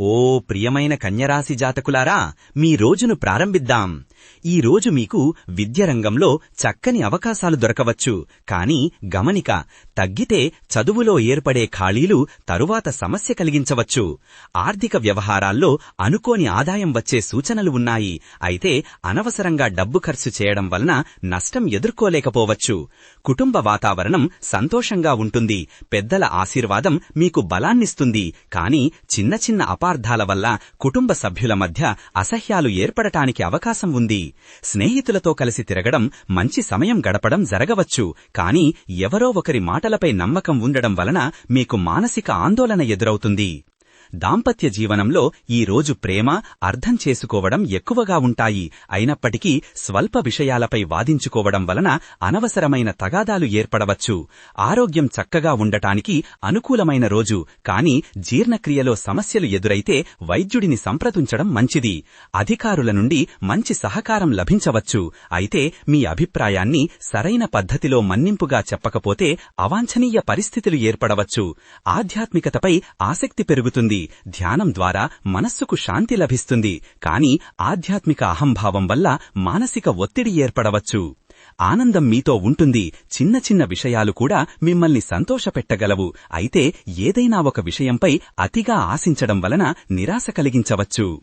ఓ ప్రియమైన కన్యరాశి జాతకులారా మీ రోజును ప్రారంభిద్దాం. ఈ రోజు మీకు విద్య రంగంలో చక్కని అవకాశాలు దొరకవచ్చు. కానీ గమనిక తగ్గితే చదువులో ఏర్పడే ఖాళీలు తరువాత సమస్య కలిగించవచ్చు. ఆర్థిక వ్యవహారాల్లో అనుకోని ఆదాయం వచ్చే సూచనలు ఉన్నాయి. అయితే అనవసరంగా డబ్బు ఖర్చు చేయడం వలన నష్టం ఎదుర్కోలేకపోవచ్చు. కుటుంబ వాతావరణం సంతోషంగా ఉంటుంది. పెద్దల ఆశీర్వాదం మీకు బలాన్నిస్తుంది. కానీ చిన్న చిన్న అపార్థాల వల్ల కుటుంబ సభ్యుల మధ్య అసహ్యాలు ఏర్పడటానికి అవకాశం ఉంది. స్నేహితులతో కలిసి తిరగడం మంచి సమయం గడపడం జరగవచ్చు. కానీ ఎవరో ఒకరి మాటలపై నమ్మకం ఉండడం వలన మీకు మానసిక ఆందోళన ఎదురవుతుంది. దాంపత్య జీవనంలో ఈ రోజు ప్రేమ అర్థం చేసుకోవడం ఎక్కువగా ఉంటాయి. అయినప్పటికీ స్వల్ప విషయాలపై వాదించుకోవడం వలన అనవసరమైన తగాదాలు ఏర్పడవచ్చు. ఆరోగ్యం చక్కగా ఉండటానికి అనుకూలమైన రోజు. కాని జీర్ణక్రియలో సమస్యలు ఎదురైతే వైద్యుడిని సంప్రదించడం మంచిది. అధికారుల నుండి మంచి సహకారం లభించవచ్చు. అయితే మీ అభిప్రాయాన్ని సరైన పద్ధతిలో మన్నింపుగా చెప్పకపోతే అవాంఛనీయ పరిస్థితులు ఏర్పడవచ్చు. ఆధ్యాత్మికతపై ఆసక్తి పెరుగుతుంది. ధ్యానం ద్వారా మనస్సుకు శాంతి లభిస్తుంది. కాని ఆధ్యాత్మిక అహంభావం వల్ల మానసిక ఒత్తిడి ఏర్పడవచ్చు. ఆనందం మీతో ఉంటుంది. చిన్న చిన్న విషయాలు కూడా మిమ్మల్ని సంతోషపెట్టగలవు. అయితే ఏదైనా ఒక విషయంపై అతిగా ఆశించడం వలన నిరాశ కలిగించవచ్చు.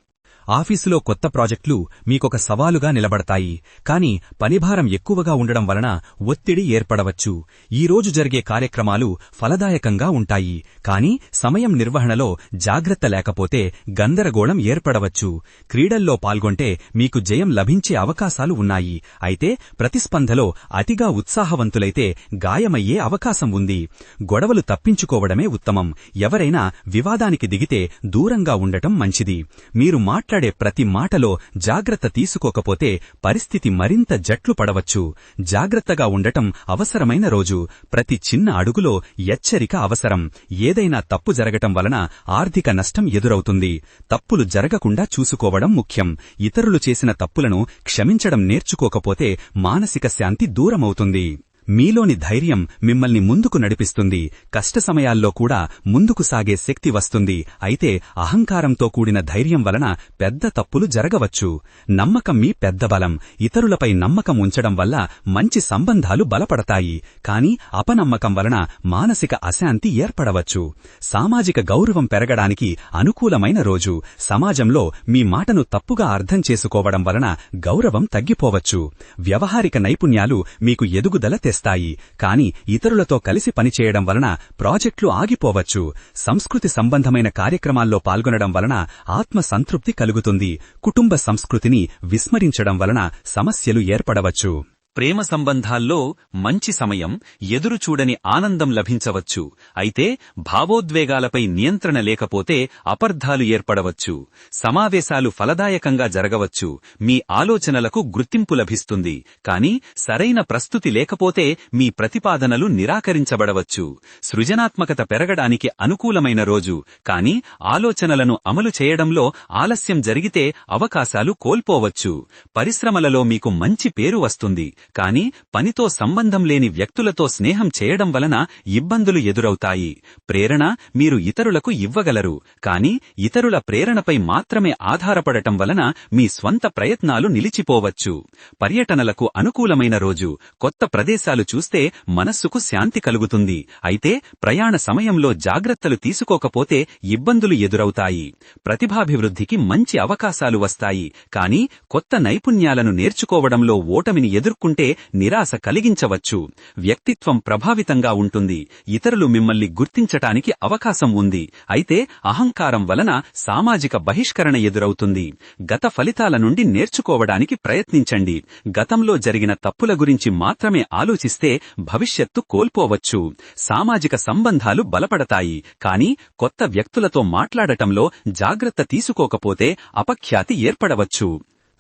ఆఫీసులో కొత్త ప్రాజెక్టులు మీకొక సవాలుగా నిలబడతాయి. కాని పనిభారం ఎక్కువగా ఉండడం వలన ఒత్తిడి ఏర్పడవచ్చు. ఈరోజు జరిగే కార్యక్రమాలు ఫలదాయకంగా ఉంటాయి. కాని సమయం నిర్వహణలో జాగ్రత్త లేకపోతే గందరగోళం ఏర్పడవచ్చు. క్రీడల్లో పాల్గొంటే మీకు జయం లభించే అవకాశాలు ఉన్నాయి. అయితే ప్రతిస్పందలో అతిగా ఉత్సాహవంతులైతే గాయమయ్యే అవకాశం ఉంది. గొడవలు తప్పించుకోవడమే ఉత్తమం. ఎవరైనా వివాదానికి దిగితే దూరంగా ఉండటం మంచిది. మీరు మాట్లాడే ప్రతి మాటలో జాగ్రత్త తీసుకోకపోతే పరిస్థితి మరింత జట్లు పడవచ్చు. జాగ్రత్తగా ఉండటం అవసరమైన రోజు. ప్రతి చిన్న అడుగులో హెచ్చరిక అవసరం. ఏదైనా తప్పు జరగటం వలన ఆర్థిక నష్టం ఎదురవుతుంది. తప్పులు జరగకుండా చూసుకోవడం ముఖ్యం. ఇతరులు చేసిన తప్పులను క్షమించడం నేర్చుకోకపోతే మానసిక శాంతి దూరమవుతుంది. మీలోని ధైర్యం మిమ్మల్ని ముందుకు నడిపిస్తుంది. కష్ట సమయాల్లో కూడా ముందుకు సాగే శక్తి వస్తుంది. అయితే అహంకారంతో కూడిన ధైర్యం వలన పెద్ద తప్పులు జరగవచ్చు. నమ్మకం మీ పెద్ద బలం. ఇతరులపై నమ్మకం ఉంచడం వల్ల మంచి సంబంధాలు బలపడతాయి. కాని అపనమ్మకం వలన మానసిక అశాంతి ఏర్పడవచ్చు. సామాజిక గౌరవం పెరగడానికి అనుకూలమైన రోజు. సమాజంలో మీ మాటను తప్పుగా అర్థం చేసుకోవడం వలన గౌరవం తగ్గిపోవచ్చు. వ్యవహారిక నైపుణ్యాలు మీకు ఎదుగుదల తెస్తాయి కాని ఇతరులతో కలిసి పనిచేయడం వలన ప్రాజెక్టులు ఆగిపోవచ్చు. సంస్కృతి సంబంధమైన కార్యక్రమాల్లో పాల్గొనడం వలన ఆత్మ సంతృప్తి కలుగుతుంది. కుటుంబ సంస్కృతిని విస్మరించడం వలన సమస్యలు ఏర్పడవచ్చు. ప్రేమ సంబంధాల్లో మంచి సమయం ఎదురుచూడని ఆనందం లభించవచ్చు. అయితే భావోద్వేగాలపై నియంత్రణ లేకపోతే అపర్ధాలు ఏర్పడవచ్చు. సమావేశాలు ఫలదాయకంగా జరగవచ్చు. మీ ఆలోచనలకు గుర్తింపు లభిస్తుంది. కాని సరైన ప్రస్తుతి లేకపోతే మీ ప్రతిపాదనలు నిరాకరించబడవచ్చు. సృజనాత్మకత పెరగడానికి అనుకూలమైన రోజు. కాని ఆలోచనలను అమలు చేయడంలో ఆలస్యం జరిగితే అవకాశాలు కోల్పోవచ్చు. పరిశ్రమలలో మీకు మంచి పేరు వస్తుంది. కాని పనితో సంబంధం లేని వ్యక్తులతో స్నేహం చేయడం వలన ఇబ్బందులు ఎదురవుతాయి. ప్రేరణ మీరు ఇతరులకు ఇవ్వగలరు కాని ఇతరుల ప్రేరణపై మాత్రమే ఆధారపడటం వలన మీ స్వంత ప్రయత్నాలు నిలిచిపోవచ్చు. పర్యటనలకు అనుకూలమైన రోజు కొత్త ప్రదేశాలు చూస్తే మనస్సుకు శాంతి కలుగుతుంది. అయితే ప్రయాణ సమయంలో జాగ్రత్తలు తీసుకోకపోతే ఇబ్బందులు ఎదురవుతాయి. ప్రతిభాభివృద్ధికి మంచి అవకాశాలు వస్తాయి కాని కొత్త నైపుణ్యాలను నేర్చుకోవడంలో ఓటమిని ఎదుర్కొంటే నిరాశ కలిగించవచ్చు. వ్యక్తిత్వం ప్రభావితంగా ఉంటుంది. ఇతరులు మిమ్మల్ని గుర్తించటానికి అవకాశం ఉంది. అయితే అహంకారం వలన సామాజిక బహిష్కరణ ఎదురవుతుంది. గత ఫలితాల నుండి నేర్చుకోవడానికి ప్రయత్నించండి. గతంలో జరిగిన తప్పుల గురించి మాత్రమే ఆలోచిస్తే భవిష్యత్తు కోల్పోవచ్చు. సామాజిక సంబంధాలు బలపడతాయి. కాని కొత్త వ్యక్తులతో మాట్లాడటంలో జాగ్రత్త తీసుకోకపోతే అపఖ్యాతి ఏర్పడవచ్చు.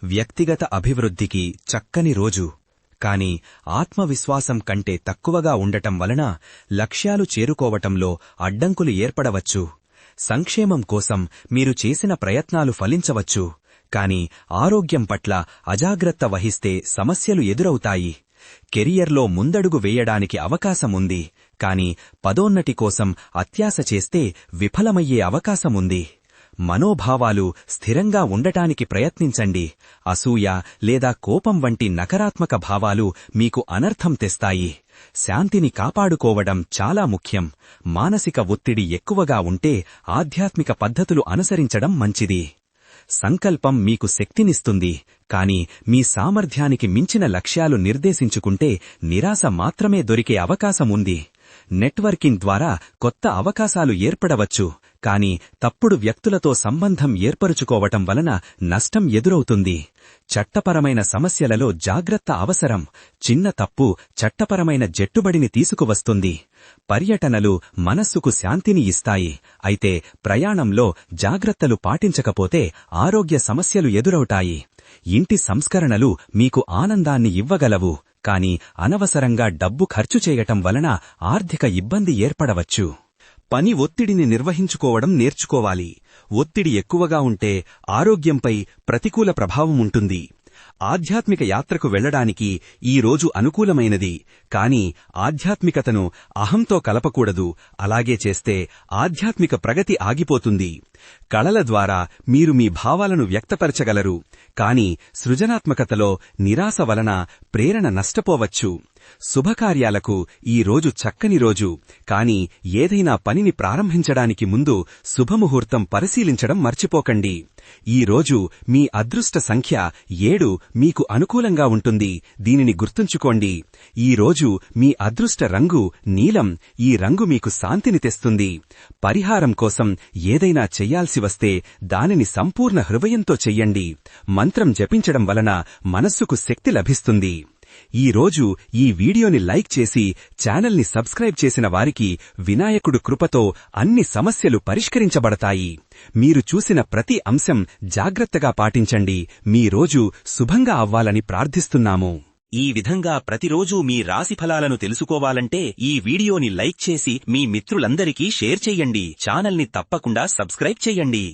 వ్యక్తిగత అభివృద్ధికి చక్కని రోజు. కాని ఆత్మవిశ్వాసం కంటే తక్కువగా ఉండటం వలన లక్ష్యాలు చేరుకోవటంలో అడ్డంకులు ఏర్పడవచ్చు. సంక్షేమం కోసం మీరు చేసిన ప్రయత్నాలు ఫలించవచ్చు. కాని ఆరోగ్యం పట్ల అజాగ్రత్త వహిస్తే సమస్యలు ఎదురవుతాయి. కెరియర్లో ముందడుగు వేయడానికి అవకాశముంది కాని పదోన్నతి కోసం అత్యాశ చేస్తే విఫలమయ్యే అవకాశముంది మనోభావాలు స్థిరంగా ఉండటానికి ప్రయత్నించండి. అసూయ లేదా కోపం వంటి నకారాత్మక భావాలు మీకు అనర్థం తెస్తాయి. శాంతిని కాపాడుకోవడం చాలా ముఖ్యం. మానసిక ఒత్తిడి ఎక్కువగా ఉంటే ఆధ్యాత్మిక పద్ధతులు అనుసరించడం మంచిది. సంకల్పం మీకు శక్తినిస్తుంది కాని మీ సామర్థ్యానికి మించిన లక్ష్యాలు నిర్దేశించుకుంటే నిరాశ మాత్రమే దొరికే అవకాశముంది నెట్వర్కింగ్ ద్వారా కొత్త అవకాశాలు ఏర్పడవచ్చు. కాని తప్పుడు వ్యక్తులతో సంబంధం ఏర్పరుచుకోవటం వలన నష్టం ఎదురవుతుంది. చట్టపరమైన సమస్యలలో జాగ్రత్త అవసరం. చిన్న తప్పు చట్టపరమైన జట్టుబడిని తీసుకువస్తుంది. పర్యటనలు మనస్సుకు శాంతిని ఇస్తాయి. అయితే ప్రయాణంలో జాగ్రత్తలు పాటించకపోతే ఆరోగ్య సమస్యలు ఎదురవుతాయి. ఇంటి సంస్కరణలు మీకు ఆనందాన్ని ఇవ్వగలవు. కాని అనవసరంగా డబ్బు ఖర్చు చేయటం వలన ఆర్థిక ఇబ్బంది ఏర్పడవచ్చు. పని ఒత్తిడిని నిర్వహించుకోవడం నేర్చుకోవాలి. ఒత్తిడి ఎక్కువగా ఉంటే ఆరోగ్యంపై ప్రతికూల ప్రభావం ఉంటుంది. ఆధ్యాత్మిక యాత్రకు వెళ్ళడానికి ఈ రోజు అనుకూలమైనది. కాని ఆధ్యాత్మికతను అహంతో కలపకూడదు. అలాగే చేస్తే ఆధ్యాత్మిక ప్రగతి ఆగిపోతుంది. కళల ద్వారా మీరు మీ భావాలను వ్యక్తపరచగలరు. కాని సృజనాత్మకతలో నిరాశ వలన ప్రేరణ నష్టపోవచ్చు. శుభకార్యాలకు ఈ రోజు చక్కని రోజు. కాని ఏదైనా పనిని ప్రారంభించడానికి ముందు శుభముహూర్తం పరిశీలించడం మర్చిపోకండి. ఈ రోజు మీ అదృష్ట సంఖ్య ఏడు మీకు అనుకూలంగా ఉంటుంది. దీనిని గుర్తుంచుకోండి. ఈ రోజు మీ అదృష్ట రంగు నీలం. ఈ రంగు మీకు శాంతిని తెస్తుంది. పరిహారం కోసం ఏదైనా చెయ్యాల్సి వస్తే దానిని సంపూర్ణ హృదయంతో చెయ్యండి. మంత్రం జపించడం వలన మనస్సుకు శక్తి లభిస్తుంది. ఈ రోజు ఈ వీడియోని లైక్ చేసి ఛానల్ని సబ్స్క్రైబ్ చేసిన వారికి వినాయకుడు కృపతో అన్ని సమస్యలు పరిష్కరించబడతాయి. మీరు చూసిన ప్రతి అంశం జాగ్రత్తగా పాటించండి. మీ రోజు శుభంగా అవ్వాలని ప్రార్థిస్తున్నాము. ఈ విధంగా ప్రతిరోజూ మీ రాశి ఫలాలను తెలుసుకోవాలంటే ఈ వీడియోని లైక్ చేసి మీ మిత్రులందరికీ షేర్ చెయ్యండి ఛానల్ని తప్పకుండా సబ్స్క్రైబ్ చెయ్యండి